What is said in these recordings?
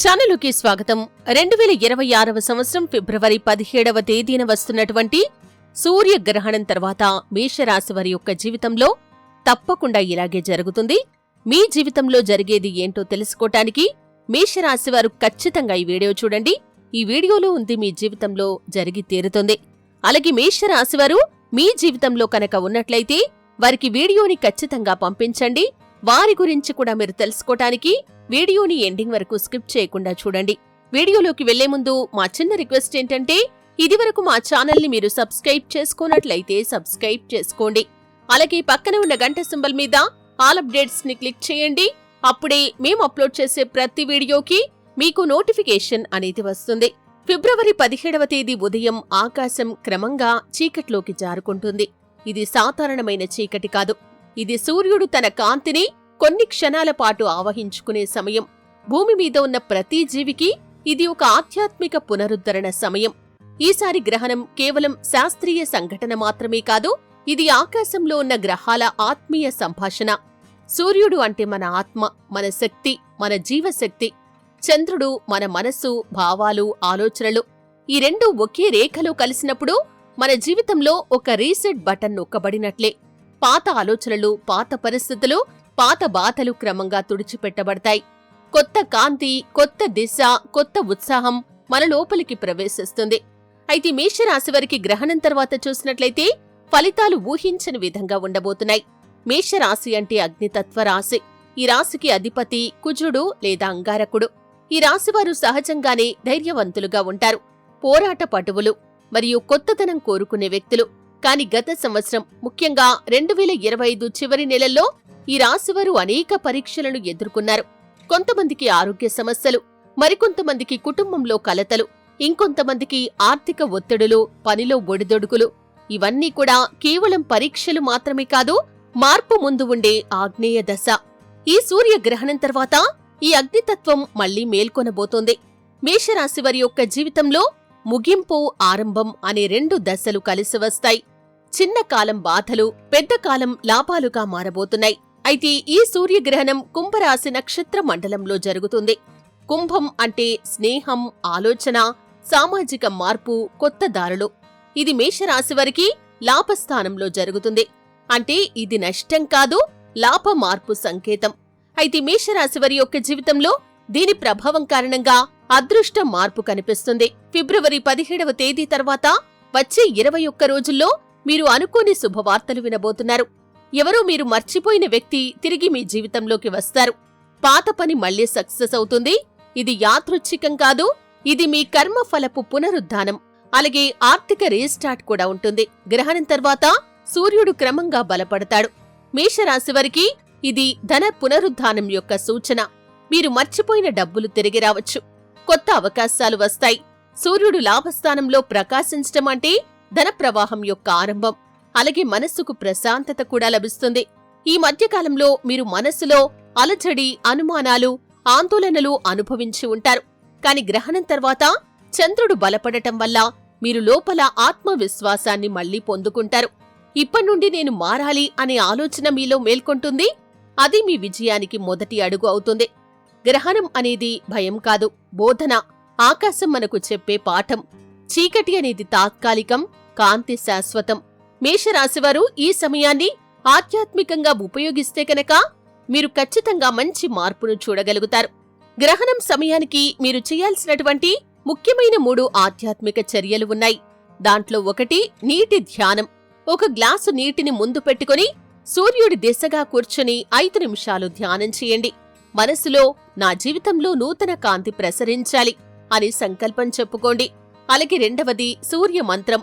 ఛానలుకి స్వాగతం. రెండు వేల ఇరవై ఆరవ సంవత్సరం ఫిబ్రవరి పదిహేడవ తేదీన వస్తున్నటువంటి సూర్యగ్రహణం తర్వాత మేషరాశి వారి యొక్క జీవితంలో తప్పకుండా ఇలాగే జరుగుతుంది. మీ జీవితంలో జరిగేది ఏంటో తెలుసుకోటానికి మేషరాశి వారు ఖచ్చితంగా ఈ వీడియో చూడండి. ఈ వీడియోలో ఉంది మీ జీవితంలో జరిగి తీరుతుంది. అలాగే మేషరాశి వారు మీ జీవితంలో కనుక ఉన్నట్లయితే వారికి వీడియోని ఖచ్చితంగా పంపించండి. వారి గురించి కూడా మీరు తెలుసుకోవటానికి వీడియోని ఎండింగ్ వరకు స్కిప్ చేయకుండా చూడండి. వీడియోలోకి వెళ్ళే ముందు మా చిన్న రిక్వెస్ట్ ఏంటంటే ఇదివరకు మా ఛానల్ని మీరు సబ్స్క్రైబ్ చేసుకోనట్లయితే సబ్స్క్రైబ్ చేసుకోండి. అలాగే పక్కన ఉన్న గంట సింబల్ మీద ఆల్ అప్డేట్స్ని క్లిక్ చేయండి. అప్పుడే మేము అప్లోడ్ చేసే ప్రతి వీడియోకి మీకు నోటిఫికేషన్ అనేది వస్తుంది. ఫిబ్రవరి పదిహేడవ తేదీ ఉదయం ఆకాశం క్రమంగా చీకట్లోకి జారుకుంటుంది. ఇది సాధారణమైన చీకటి కాదు. ఇది సూర్యుడు తన కాంతిని కొన్ని క్షణాల పాటు ఆవహించుకునే సమయం. భూమి మీద ఉన్న ప్రతి జీవికి ఇది ఒక ఆధ్యాత్మిక పునరుద్ధరణ సమయం. ఈసారి గ్రహణం కేవలం శాస్త్రీయ సంఘటన మాత్రమే కాదు ఇది ఆకాశంలో ఉన్న గ్రహాల ఆత్మీయ సంభాషణ. సూర్యుడు అంటే మన ఆత్మ మన శక్తి మన జీవశక్తి. చంద్రుడు మన మనస్సు భావాలు ఆలోచనలు. ఈ రెండు ఒకే రేఖలో కలిసినప్పుడు మన జీవితంలో ఒక రీసెట్ బటన్ నొక్కబడినట్లే. పాత ఆలోచనలు పాత పరిస్థితులు పాత బాధలు క్రమంగా తుడిచిపెట్టబడతాయి. కొత్త కాంతి కొత్త దిశ కొత్త ఉత్సాహం మన లోపలికి ప్రవేశిస్తుంది. అయితే మేషరాశి వారికి గ్రహణం తర్వాత చూసినట్లయితే ఫలితాలు ఊహించని విధంగా ఉండబోతున్నాయి. మేషరాశి అంటే అగ్నితత్వ రాశి. ఈ రాశికి అధిపతి కుజుడు లేదా అంగారకుడు. ఈ రాశివారు సహజంగానే ధైర్యవంతులుగా ఉంటారు. పోరాట పటువులు మరియు కొత్తదనం కోరుకునే వ్యక్తులు. కాని గత సంవత్సరం ముఖ్యంగా రెండు వేల ఇరవై ఐదు చివరి నెలల్లో ఈ రాశివారు అనేక పరీక్షలను ఎదుర్కొన్నారు. కొంతమందికి ఆరోగ్య సమస్యలు మరికొంతమందికి కుటుంబంలో కలతలు ఇంకొంతమందికి ఆర్థిక ఒత్తిడులు పనిలో ఒడిదొడుకులు. ఇవన్నీ కూడా కేవలం పరీక్షలు మాత్రమే కాదు మార్పు ముందు ఉండే ఆగ్నేయ దశ. ఈ సూర్యగ్రహణం తర్వాత ఈ అగ్నితత్వం మళ్ళీ మేల్కొనబోతోంది. మేషరాశి వారి యొక్క జీవితంలో ముగింపు ఆరంభం అనే రెండు దశలు కలిసి వస్తాయి. చిన్న కాలం బాధలు పెద్ద కాలం లాభాలుగా మారబోతున్నాయి. అయితే ఈ సూర్యగ్రహణం కుంభరాశి నక్షత్ర మండలంలో జరుగుతుంది. కుంభం అంటే స్నేహం ఆలోచన సామాజిక మార్పు కొత్త దారులు. ఇది మేషరాశి వారికి లాభస్థానంలో జరుగుతుంది. అంటే ఇది నష్టం కాదు లాభ మార్పు సంకేతం. అయితే మేషరాశి వారి యొక్క జీవితంలో దీని ప్రభావం కారణంగా అదృష్ట మార్పు కనిపిస్తుంది. ఫిబ్రవరి పదిహేడవ తేదీ తర్వాత వచ్చే ఇరవై ఒక్క రోజుల్లో మీరు అనుకోని శుభవార్తలు వినబోతున్నారు. ఎవరో మీరు మర్చిపోయిన వ్యక్తి తిరిగి మీ జీవితంలోకి వస్తారు. పాత పని మళ్ళీ సక్సెస్ అవుతుంది. ఇది యాదృచ్ఛికం కాదు. ఇది మీ కర్మ ఫలపు పునరుద్ధానం. అలాగే ఆర్థిక రీస్టార్ట్ కూడా ఉంటుంది. గ్రహణం తర్వాత సూర్యుడు క్రమంగా బలపడతాడు. మేషరాశి వారికి ఇది ధన పునరుద్ధానం యొక్క సూచన. మీరు మర్చిపోయిన డబ్బులు తిరిగి రావచ్చు. కొత్త అవకాశాలు వస్తాయి. సూర్యుడు లాభస్థానంలో ప్రకాశించటం అంటే ధన ప్రవాహం యొక్క ఆరంభం. అలాగే మనస్సుకు ప్రశాంతత కూడా లభిస్తుంది. ఈ మధ్యకాలంలో మీరు మనస్సులో అలచడి అనుమానాలు ఆందోళనలు అనుభవించి ఉంటారు. కాని గ్రహణం తర్వాత చంద్రుడు బలపడటం వల్ల మీరు లోపల ఆత్మవిశ్వాసాన్ని మళ్ళీ పొందుకుంటారు. ఇప్పటినుండి నేను మారాలి అనే ఆలోచన మీలో మేల్కొంటుంది. అది మీ విజయానికి మొదటి అడుగు అవుతుంది. గ్రహణం అనేది భయం కాదు బోధన. ఆకాశం మనకు చెప్పే పాఠం. చీకటి అనేది తాత్కాలికం కాంతి శాశ్వతం. మేషరాశివారు ఈ సమయాన్ని ఆధ్యాత్మికంగా ఉపయోగిస్తే కనుక మీరు ఖచ్చితంగా మంచి మార్పును చూడగలుగుతారు. గ్రహణం సమయానికి మీరు చేయాల్సినటువంటి ముఖ్యమైన మూడు ఆధ్యాత్మిక చర్యలు ఉన్నాయి. దాంట్లో ఒకటి నీటి ధ్యానం. ఒక గ్లాసు నీటిని ముందు పెట్టుకుని సూర్యుడి దిశగా కూర్చుని ఐదు నిమిషాలు ధ్యానం చేయండి. మనసులో నా జీవితంలో నూతన కాంతి ప్రసరించాలి అని సంకల్పం చెప్పుకోండి. అలాగే రెండవది సూర్య మంత్రం.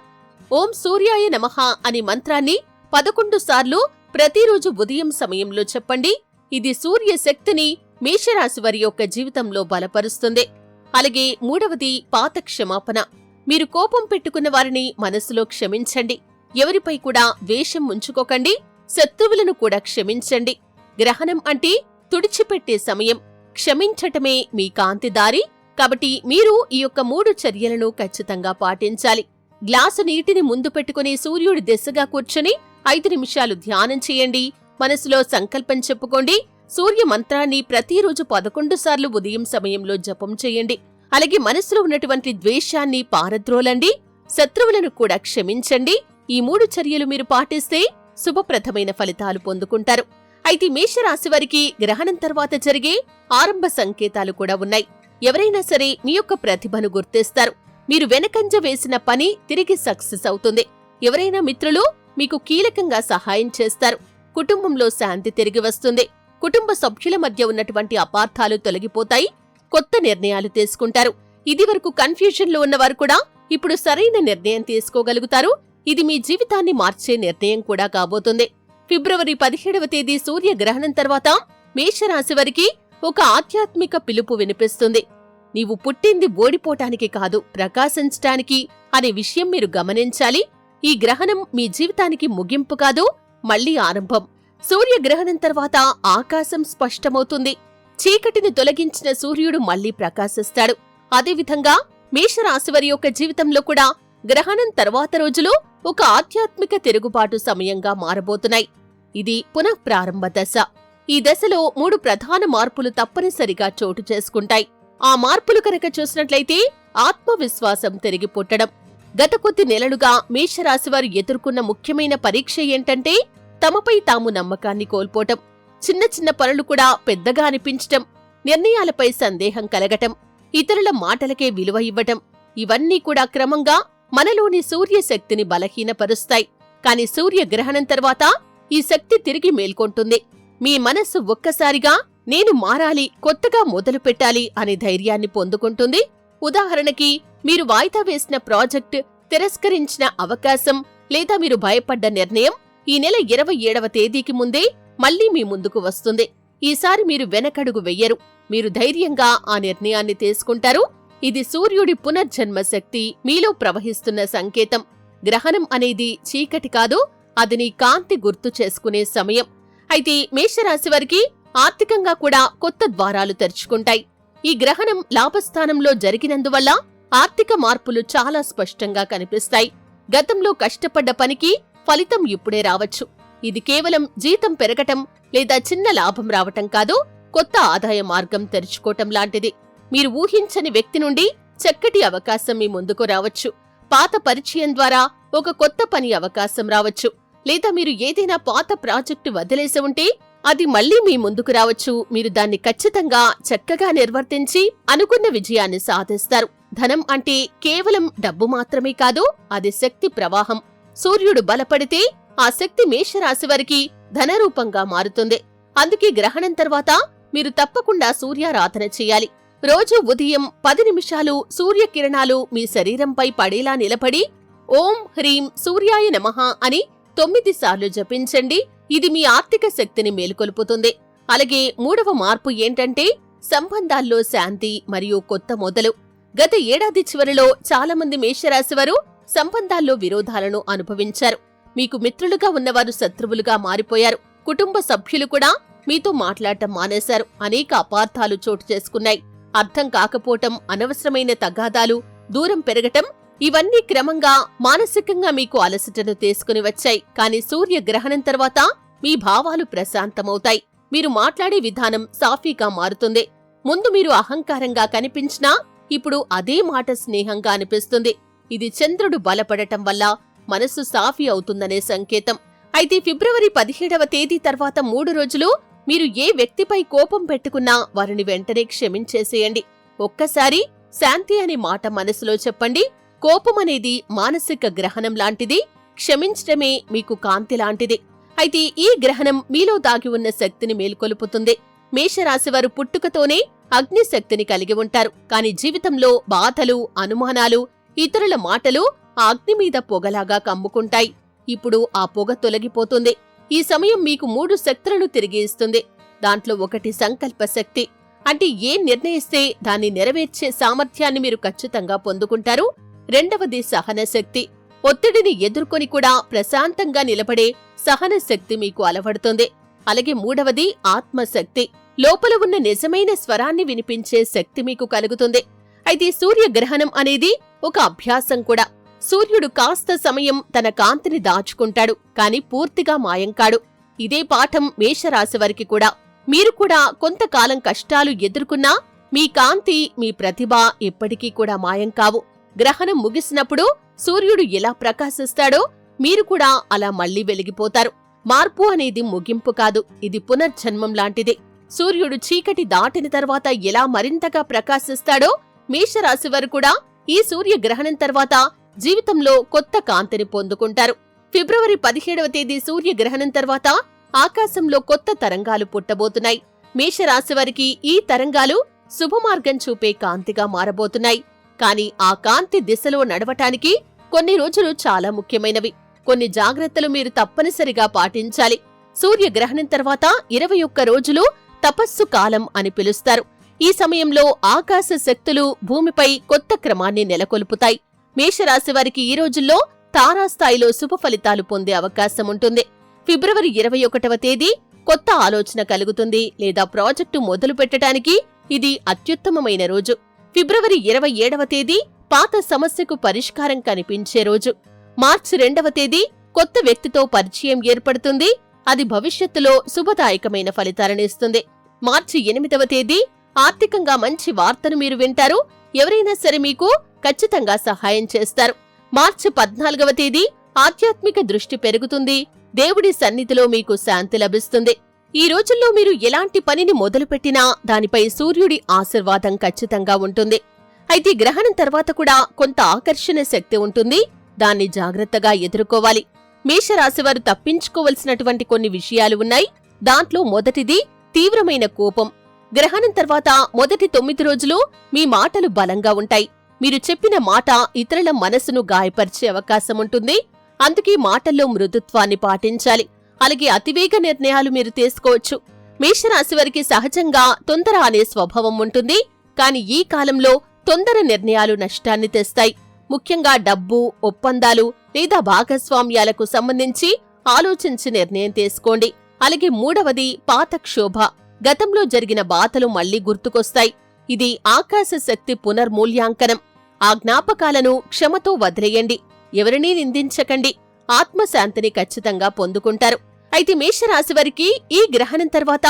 ఓం సూర్యాయ నమః అనే మంత్రాన్ని పదకొండు సార్లు ప్రతిరోజు ఉదయం సమయంలో చెప్పండి. ఇది సూర్య శక్తిని మేషరాశి వారి యొక్క జీవితంలో బలపరుస్తుంది. అలాగే మూడవది పాత క్షమాపణ మీరు కోపం పెట్టుకున్న వారిని మనసులో క్షమించండి. ఎవరిపై కూడా వేషం ఉంచుకోకండి. శత్రువులను కూడా క్షమించండి. గ్రహణం అంటే తుడిచిపెట్టే సమయం. క్షమించటమే మీ కాంతి దారి కాబట్టి మీరు ఈ యొక్క మూడు చర్యలను ఖచ్చితంగా పాటించాలి. గ్లాసు నీటిని ముందు పెట్టుకుని సూర్యుడి దిశగా కూర్చుని ఐదు నిమిషాలు ధ్యానం చేయండి. మనసులో సంకల్పం చెప్పుకోండి. సూర్య మంత్రాన్ని ప్రతిరోజు పదకొండు సార్లు ఉదయం సమయంలో జపం చేయండి. అలాగే మనసులో ఉన్నటువంటి ద్వేషాన్ని పారద్రోలండి. శత్రువులను కూడా క్షమించండి. ఈ మూడు చర్యలు మీరు పాటిస్తే శుభప్రదమైన ఫలితాలు పొందుకుంటారు. అయితే మేషరాశి వారికి గ్రహణం తర్వాత జరిగే ఆరంభ సంకేతాలు కూడా ఉన్నాయి. ఎవరైనా సరే మీ యొక్క ప్రతిభను గుర్తిస్తారు. మీరు వెనకంజ వేసిన పని తిరిగి సక్సెస్ అవుతుంది. ఎవరైనా మిత్రులు మీకు కీలకంగా సహాయం చేస్తారు. కుటుంబంలో శాంతి తిరిగి వస్తుంది. కుటుంబ సభ్యుల మధ్య ఉన్నటువంటి అపార్థాలు తొలగిపోతాయి. కొత్త నిర్ణయాలు తీసుకుంటారు. ఇదివరకు కన్ఫ్యూజన్లో ఉన్నవారు కూడా ఇప్పుడు సరైన నిర్ణయం తీసుకోగలుగుతారు. ఇది మీ జీవితాన్ని మార్చే నిర్ణయం కూడా కాబోతుంది. ఫిబ్రవరి పదిహేడవ తేదీ సూర్యగ్రహణం తర్వాత మేషరాశి వారికి ఒక ఆధ్యాత్మిక పిలుపు వినిపిస్తుంది. నీవు పుట్టింది ఓడిపోటానికి కాదు ప్రకాశించటానికి అనే విషయం మీరు గమనించాలి. ఈ గ్రహణం మీ జీవితానికి ముగింపు కాదు మళ్ళీ ఆరంభం. సూర్యగ్రహణం తర్వాత ఆకాశం స్పష్టమవుతుంది. చీకటిని తొలగించిన సూర్యుడు మళ్ళీ ప్రకాశిస్తాడు. అదేవిధంగా మేషరాశివారి యొక్క జీవితంలో కూడా గ్రహణం తర్వాత రోజులు ఒక ఆధ్యాత్మిక తిరుగుబాటు సమయంగా మారబోతున్నాయి. ఇది పునఃప్రారంభ దశ. ఈ దశలో మూడు ప్రధాన మార్పులు తప్పనిసరిగా చోటు చేసుకుంటాయి. ఆ మార్పులు కనుక చూసినట్లయితే ఆత్మవిశ్వాసం తిరిగి పుట్టడం. గత కొద్ది నెలలుగా మేషరాశివారు ఎదుర్కొన్న ముఖ్యమైన పరీక్ష ఏంటంటే తమపై తాము నమ్మకాన్ని కోల్పోవటం. చిన్న చిన్న పనులు కూడా పెద్దగా అనిపించటం నిర్ణయాలపై సందేహం కలగటం ఇతరుల మాటలకే విలువ ఇవ్వటం ఇవన్నీ కూడా క్రమంగా మనలోని సూర్యశక్తిని బలహీనపరుస్తాయి. కాని సూర్యగ్రహణం తర్వాత ఈ శక్తి తిరిగి మేల్కొంటుంది. మీ మనస్సు ఒక్కసారిగా నేను మారాలి కొత్తగా మొదలు పెట్టాలి అనే ధైర్యాన్ని పొందుకుంటుంది. ఉదాహరణకి మీరు వాయిదా వేసిన ప్రాజెక్ట్ తిరస్కరించిన అవకాశం లేదా మీరు భయపడ్డ నిర్ణయం ఈ నెల ఇరవై ఏడవ తేదీకి ముందే మళ్ళీ మీ ముందుకు వస్తుంది. ఈసారి మీరు వెనకడుగు వెయ్యరు మీరు ధైర్యంగా ఆ నిర్ణయాన్ని తీసుకుంటారు. ఇది సూర్యుడి పునర్జన్మ శక్తి. మీలో ప్రవహిస్తున్న సంకేతం. గ్రహణం అనేది చీకటి కాదు అది నీ కాంతి గుర్తు చేసుకునే సమయం. అయితే మేషరాశి వారికి ఆర్థికంగా కూడా కొత్త ద్వారాలు తెరుచుకుంటాయి. ఈ గ్రహణం లాభస్థానంలో జరిగినందువల్ల ఆర్థిక మార్పులు చాలా స్పష్టంగా కనిపిస్తాయి. గతంలో కష్టపడ్డ పనికి ఫలితం ఇప్పుడే రావచ్చు. ఇది కేవలం జీతం పెరగటం లేదా చిన్న లాభం రావటం కాదు కొత్త ఆదాయ మార్గం తెరుచుకోవటం లాంటిది. మీరు ఊహించని వ్యక్తి నుండి చక్కటి అవకాశం మీ ముందుకు రావచ్చు. పాత పరిచయం ద్వారా ఒక కొత్త పని అవకాశం రావచ్చు. లేదా మీరు ఏదైనా పాత ప్రాజెక్టు వదిలేసి ఉంటే అది మళ్ళీ మీ ముందుకు రావచ్చు. మీరు దాన్ని ఖచ్చితంగా చక్కగా నిర్వర్తించి అనుకున్న విజయాన్ని సాధిస్తారు. ధనం అంటే కేవలం డబ్బు మాత్రమే కాదు అది శక్తి ప్రవాహం. సూర్యుడు బలపడితే ఆ శక్తి మేషరాశి వారికి ధనరూపంగా మారుతుంది. అందుకే గ్రహణం తర్వాత మీరు తప్పకుండా సూర్యారాధన చేయాలి. రోజు ఉదయం పది నిమిషాలు సూర్యకిరణాలు మీ శరీరంపై పడేలా నిలబడి ఓం హ్రీం సూర్యాయ నమః అని తొమ్మిది సార్లు జపించండి. ఇది మీ ఆర్థిక శక్తిని మేలుకొల్పుతుంది. అలాగే మూడవ మార్పు ఏంటంటే సంబంధాల్లో శాంతి మరియు కొత్త మొదలు. గత ఏడాది చివరిలో చాలామంది మేషరాశివారు సంబంధాల్లో విరోధాలను అనుభవించారు. మీకు మిత్రులుగా ఉన్నవారు శత్రువులుగా మారిపోయారు. కుటుంబ సభ్యులు కూడా మీతో మాట్లాడటం మానేశారు. అనేక అపార్థాలు చోటు చేసుకున్నాయి. అర్థం కాకపోవటం అనవసరమైన తగాదాలు దూరం పెరగటం ఇవన్నీ క్రమంగా మానసికంగా మీకు అలసటను తీసుకుని వచ్చాయి. కానీ సూర్య గ్రహణం తర్వాత మీ భావాలు ప్రశాంతమవుతాయి. మీరు మాట్లాడే విధానం సాఫీగా మారుతుంది. ముందు మీరు అహంకారంగా కనిపించినా ఇప్పుడు అదే మాట స్నేహంగా అనిపిస్తుంది. ఇది చంద్రుడు బలపడటం వల్ల మనస్సు సాఫీ అవుతుందనే సంకేతం. అయితే ఫిబ్రవరి పదిహేడవ తేదీ తర్వాత మూడు రోజులు మీరు ఏ వ్యక్తిపై కోపం పెట్టుకున్నా వారిని వెంటనే క్షమించేసేయండి. ఒక్కసారి శాంతి అనే మాట మనసులో చెప్పండి. కోపం అనేది మానసిక గ్రహణం లాంటిది. క్షమించటమే మీకు కాంతి లాంటిది. అయితే ఈ గ్రహణం మీలో దాగి ఉన్న శక్తిని మేల్కొలుపుతుంది. మేషరాశివారు పుట్టుకతోనే అగ్ని శక్తిని కలిగి ఉంటారు. కాని జీవితంలో బాధలు అనుమానాలు ఇతరుల మాటలు ఆ అగ్ని మీద పొగలాగా కమ్ముకుంటాయి. ఇప్పుడు ఆ పొగ తొలగిపోతుంది. ఈ సమయం మీకు మూడు శక్తులను తిరిగి ఇస్తుంది. దాంట్లో ఒకటి సంకల్ప శక్తి. అంటే ఏం నిర్ణయిస్తే దాన్ని నెరవేర్చే సామర్థ్యాన్ని మీరు ఖచ్చితంగా పొందుకుంటారు. రెండవది సహన శక్తి. ఒత్తిడిని ఎదుర్కొని కూడా ప్రశాంతంగా నిలబడే సహన శక్తి మీకు అలవడుతుంది. అలాగే మూడవది ఆత్మశక్తి. లోపల ఉన్న నిజమైన స్వరాన్ని వినిపించే శక్తి మీకు కలుగుతుంది. అయితే సూర్యగ్రహణం అనేది ఒక అభ్యాసం కూడా. సూర్యుడు కాస్త సమయం తన కాంతిని దాచుకుంటాడు కాని పూర్తిగా మాయంకాడు ఇదే పాఠం మేషరాశి వారికి కూడా. మీరు కూడా కొంతకాలం కష్టాలు ఎదుర్కొన్నా మీ కాంతి మీ ప్రతిభ ఎప్పటికీ కూడా మాయం కావు. గ్రహణం ముగిసినప్పుడు సూర్యుడు ఎలా ప్రకాశిస్తాడో మీరు కూడా అలా మళ్ళీ వెలిగిపోతారు. మార్పు అనేది ముగింపు కాదు ఇది పునర్జన్మం లాంటిదే. సూర్యుడు చీకటి దాటిన తర్వాత ఎలా మరింతగా ప్రకాశిస్తాడో మేషరాశి వారు కూడా ఈ సూర్య గ్రహణం తర్వాత జీవితంలో కొత్త కాంతిని పొందుకుంటారు. ఫిబ్రవరి పదిహేడవ తేదీ సూర్యగ్రహణం తర్వాత ఆకాశంలో కొత్త తరంగాలు పుట్టబోతున్నాయి. మేషరాశివారికి ఈ తరంగాలు శుభమార్గం చూపే కాంతిగా మారబోతున్నాయి. కానీ ఆ కాంతి దిశలో నడవటానికి కొన్ని రోజులు చాలా ముఖ్యమైనవి. కొన్ని జాగ్రత్తలు మీరు తప్పనిసరిగా పాటించాలి. సూర్యగ్రహణం తర్వాత ఇరవై ఒక్క రోజులు తపస్సు కాలం అని పిలుస్తారు. ఈ సమయంలో ఆకాశ శక్తులు భూమిపై కొత్త క్రమాన్ని నెలకొల్పుతాయి. మేషరాశి వారికి ఈ రోజుల్లో తారాస్థాయిలో శుభ ఫలితాలు పొందే అవకాశం ఉంటుంది. ఫిబ్రవరి ఇరవై ఒకటవ తేదీ కొత్త ఆలోచన కలుగుతుంది లేదా ప్రాజెక్టు మొదలు పెట్టడానికి ఇది అత్యుత్తమమైన రోజు. ఫిబ్రవరి ఇరవై ఏడవ తేదీ పాత సమస్యకు పరిష్కారం కనిపించే రోజు. మార్చి రెండవ తేదీ కొత్త వ్యక్తితో పరిచయం ఏర్పడుతుంది. అది భవిష్యత్తులో శుభదాయకమైన ఫలితాలనిస్తుంది మార్చి ఎనిమిదవ తేదీ ఆర్థికంగా మంచి వార్తను మీరు వింటారు. ఎవరైనా సరే మీకు ఖచ్చితంగా సహాయం చేస్తారు. మార్చి పద్నాలుగవ తేదీ ఆధ్యాత్మిక దృష్టి పెరుగుతుంది. దేవుడి సన్నిధిలో మీకు శాంతి లభిస్తుంది. ఈ రోజుల్లో మీరు ఎలాంటి పనిని మొదలుపెట్టినా దానిపై సూర్యుడి ఆశీర్వాదం ఖచ్చితంగా ఉంటుంది. అయితే గ్రహణం తర్వాత కూడా కొంత ఆకర్షణ శక్తి ఉంటుంది. దాన్ని జాగ్రత్తగా ఎదుర్కోవాలి. మేషరాశివారు తప్పించుకోవలసినటువంటి కొన్ని విషయాలు ఉన్నాయి. దాంట్లో మొదటిది తీవ్రమైన కోపం. గ్రహణం తర్వాత మొదటి తొమ్మిది రోజులు మీ మాటలు బలంగా ఉంటాయి. మీరు చెప్పిన మాట ఇతరుల మనసును గాయపరిచే అవకాశం ఉంటుంది. అందుకే మాటల్లో మృదుత్వాన్ని పాటించాలి. అలాగే అతివేగ నిర్ణయాలు మీరు తీసుకోవచ్చు. మేషరాశి వారికి సహజంగా తొందర అనే స్వభావం ఉంటుంది. కాని ఈ కాలంలో తొందర నిర్ణయాలు నష్టాన్ని తెస్తాయి. ముఖ్యంగా డబ్బు ఒప్పందాలు లేదా భాగస్వామ్యాలకు సంబంధించి ఆలోచించి నిర్ణయం తీసుకోండి. అలాగే మూడవది పాత క్షోభ గతంలో జరిగిన బాధలు మళ్ళీ గుర్తుకొస్తాయి. ఇది ఆకాశ శక్తి పునర్మూల్యాంకనం. ఆ జ్ఞాపకాలను క్షమతో వదిలేయండి. ఎవరినీ నిందించకండి. ఆత్మశాంతిని ఖచ్చితంగా పొందుకుంటారు. అయితే మేషరాశి వారికి ఈ గ్రహణం తర్వాత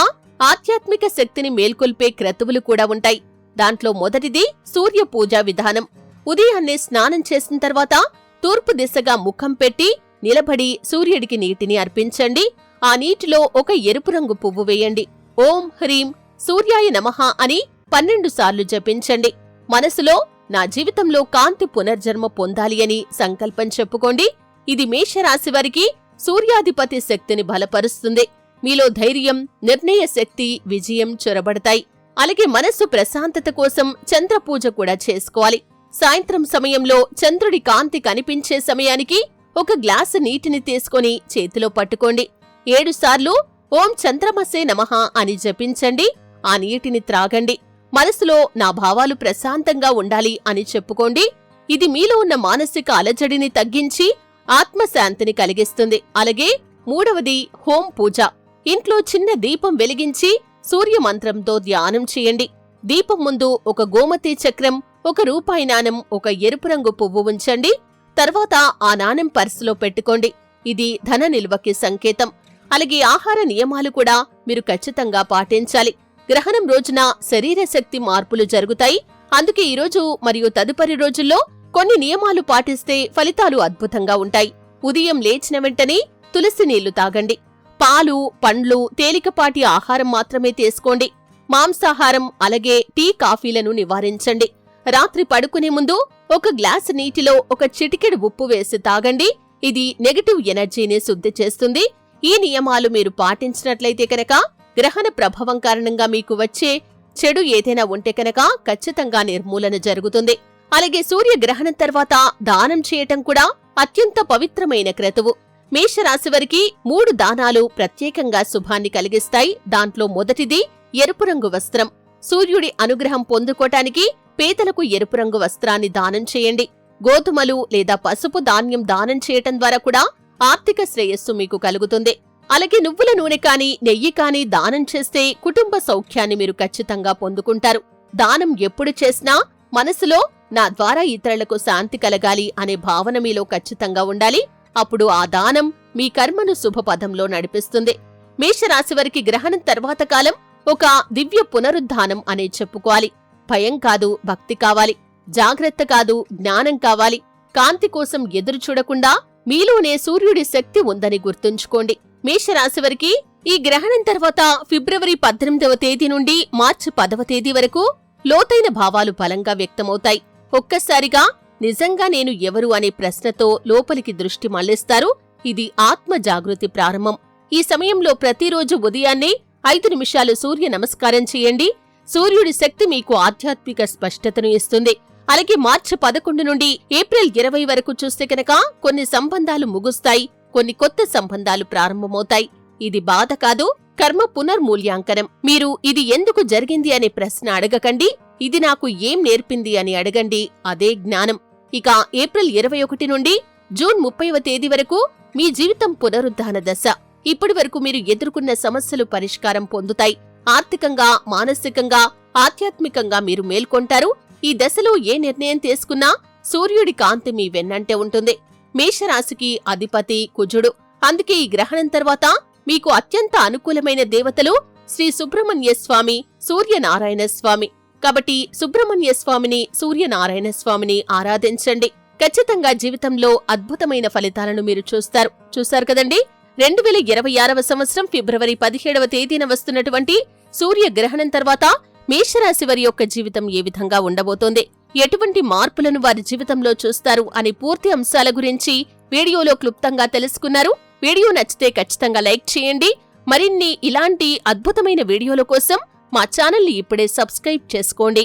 ఆధ్యాత్మిక శక్తిని మేల్కొల్పే క్రతువులు కూడా ఉంటాయి. దాంట్లో మొదటిది సూర్య పూజా విధానం. ఉదయాన్నే స్నానం చేసిన తర్వాత తూర్పు దిశగా ముఖం పెట్టి నిలబడి సూర్యుడికి నీటిని అర్పించండి. ఆ నీటిలో ఒక ఎరుపు రంగు పువ్వు వేయండి. ఓం హ్రీం సూర్యాయ నమః అని పన్నెండు సార్లు జపించండి. మనసులో నా జీవితంలో కాంతి పునర్జన్మ పొందాలి అని సంకల్పం చెప్పుకోండి. ఇది మేషరాశి వారికి సూర్యాధిపతి శక్తిని బలపరుస్తుంది. మీలో ధైర్యం నిర్ణయ శక్తి విజయం చొరబడతాయి. అలాగే మనస్సు ప్రశాంతత కోసం చంద్రపూజ కూడా చేసుకోవాలి. సాయంత్రం సమయంలో చంద్రుడి కాంతి కనిపించే సమయానికి ఒక గ్లాసు నీటిని తీసుకొని చేతిలో పట్టుకోండి. ఏడుసార్లు ఓం చంద్రమసే నమః అని జపించండి. ఆ నీటిని త్రాగండి. మనసులో నా భావాలు ప్రశాంతంగా ఉండాలి అని చెప్పుకోండి. ఇది మీలో ఉన్న మానసిక అలజడిని తగ్గించి ఆత్మశాంతిని కలిగిస్తుంది. అలాగే మూడవది హోం పూజ. ఇంట్లో చిన్న దీపం వెలిగించి సూర్య మంత్రంతో ధ్యానం చేయండి. దీపం ముందు ఒక గోమతి చక్రం ఒక రూపాయి నాణం ఒక ఎరుపు రంగు పువ్వు ఉంచండి. తర్వాత ఆ నాణం పర్సులో పెట్టుకోండి. ఇది ధన నిల్వకి సంకేతం. అలాగే ఆహార నియమాలు కూడా మీరు ఖచ్చితంగా పాటించాలి. గ్రహణం రోజున శరీర శక్తి మార్పులు జరుగుతాయి. అందుకే ఈరోజు మరియు తదుపరి రోజుల్లో కొన్ని నియమాలు పాటిస్తే ఫలితాలు అద్భుతంగా ఉంటాయి. ఉదయం లేచిన వెంటనే తులసి నీళ్ళు తాగండి. పాలు పండ్లు తేలికపాటి ఆహారం మాత్రమే తీసుకోండి. మాంసాహారం అలాగే టీ కాఫీలను నివారించండి. రాత్రి పడుకునే ముందు ఒక గ్లాసు నీటిలో ఒక చిటికెడు ఉప్పు వేసి తాగండి. ఇది నెగటివ్ ఎనర్జీని శుద్ధి చేస్తుంది. ఈ నియమాలు మీరు పాటించినట్లయితే కనుక గ్రహణ ప్రభావం కారణంగా మీకు వచ్చే చెడు ఏదైనా ఉంటే కనుక ఖచ్చితంగా నిర్మూలన జరుగుతుంది. అలాగే సూర్యగ్రహణం తర్వాత దానం చేయటం కూడా అత్యంత పవిత్రమైన క్రతువు. మేషరాశి వారికి మూడు దానాలు ప్రత్యేకంగా శుభాన్ని కలిగిస్తాయి. దాంట్లో మొదటిది ఎరుపు రంగు వస్త్రం. సూర్యుడి అనుగ్రహం పొందుకోటానికి పేదలకు ఎరుపు రంగు వస్త్రాన్ని దానం చేయండి. గోధుమలు లేదా పసుపు ధాన్యం దానం చేయటం ద్వారా కూడా ఆర్థిక శ్రేయస్సు మీకు కలుగుతుంది. అలాగే నువ్వుల నూనె కానీ నెయ్యి కానీ దానం చేస్తే కుటుంబ సౌఖ్యాన్ని మీరు ఖచ్చితంగా పొందుకుంటారు. దానం ఎప్పుడు చేసినా మనసులో నా ద్వారా ఇతరులకు శాంతి కలగాలి అనే భావన మీలో ఖచ్చితంగా ఉండాలి. అప్పుడు ఆ దానం మీ కర్మను శుభపథంలో నడిపిస్తుంది. మేషరాశివారికి గ్రహణం తర్వాత కాలం ఒక దివ్య పునరుద్ధానం అనే చెప్పుకోవాలి. భయం కాదు భక్తి కావాలి. జాగ్రత్త కాదు జ్ఞానం కావాలి. కాంతి కోసం ఎదురు చూడకుండా మీలోనే సూర్యుడి శక్తి ఉందని గుర్తుంచుకోండి. మేషరాశివారికి ఈ గ్రహణం తర్వాత ఫిబ్రవరి పద్దెనిమిదవ తేదీ నుండి మార్చి పదవ తేదీ వరకు లోతైన భావాలు బలంగా వ్యక్తమవుతాయి. ఒక్కసారిగా నిజంగా నేను ఎవరు అనే ప్రశ్నతో లోపలికి దృష్టి మళ్ళిస్తారు ఇది ఆత్మ జాగృతి ప్రారంభం. ఈ సమయంలో ప్రతిరోజు ఉదయాన్నే ఐదు నిమిషాలు సూర్య నమస్కారం చేయండి. సూర్యుడి శక్తి మీకు ఆధ్యాత్మిక స్పష్టతను ఇస్తుంది. అలాగే మార్చి పదకొండు నుండి ఏప్రిల్ ఇరవై వరకు చూస్తే కనుక కొన్ని సంబంధాలు ముగుస్తాయి. కొన్ని కొత్త సంబంధాలు ప్రారంభమవుతాయి. ఇది బాధ కాదు కర్మ పునర్మూల్యాంకనం. మీరు ఇది ఎందుకు జరిగింది అనే ప్రశ్న అడగకండి. ఇది నాకు ఏం నేర్పింది అని అడగండి. అదే జ్ఞానం. ఇక ఏప్రిల్ ఇరవై ఒకటి నుండి జూన్ ముప్పైవ తేదీ వరకు మీ జీవితం పునరుద్ధాన దశ. ఇప్పటి వరకు మీరు ఎదుర్కొన్న సమస్యలు పరిష్కారం పొందుతాయి. ఆర్థికంగా మానసికంగా ఆధ్యాత్మికంగా మీరు మేల్కొంటారు. ఈ దశలో ఏ నిర్ణయం తీసుకున్నా సూర్యుడి కాంతి మీ వెన్నంటే ఉంటుంది. మేషరాశికి అధిపతి కుజుడు. అందుకే ఈ గ్రహణం తర్వాత మీకు అత్యంత అనుకూలమైన దేవతలు శ్రీ సుబ్రహ్మణ్య స్వామి సూర్యనారాయణ స్వామి. కాబట్టి సుబ్రహ్మణ్య స్వామిని సూర్యనారాయణ స్వామిని ఆరాధించండి. ఖచ్చితంగా జీవితంలో అద్భుతమైన ఫలితాలను మీరు చూస్తారు. చూశారు కదండి? రెండు వేల ఇరవై ఆరవ సంవత్సరం ఫిబ్రవరి పదిహేడవ తేదీన వస్తున్నటువంటి సూర్య గ్రహణం తర్వాత మేషరాశి వారి యొక్క జీవితం ఏ విధంగా ఉండబోతోంది? ఎటువంటి మార్పులను వారి జీవితంలో చూస్తారు అనే పూర్తి అంశాల గురించి వీడియోలో క్లుప్తంగా తెలుసుకున్నారు. వీడియో నచ్చితే ఖచ్చితంగా లైక్ చేయండి. మరిన్ని ఇలాంటి అద్భుతమైన వీడియోల కోసం మా ఛానల్ని ఇప్పుడే సబ్స్క్రైబ్ చేసుకోండి.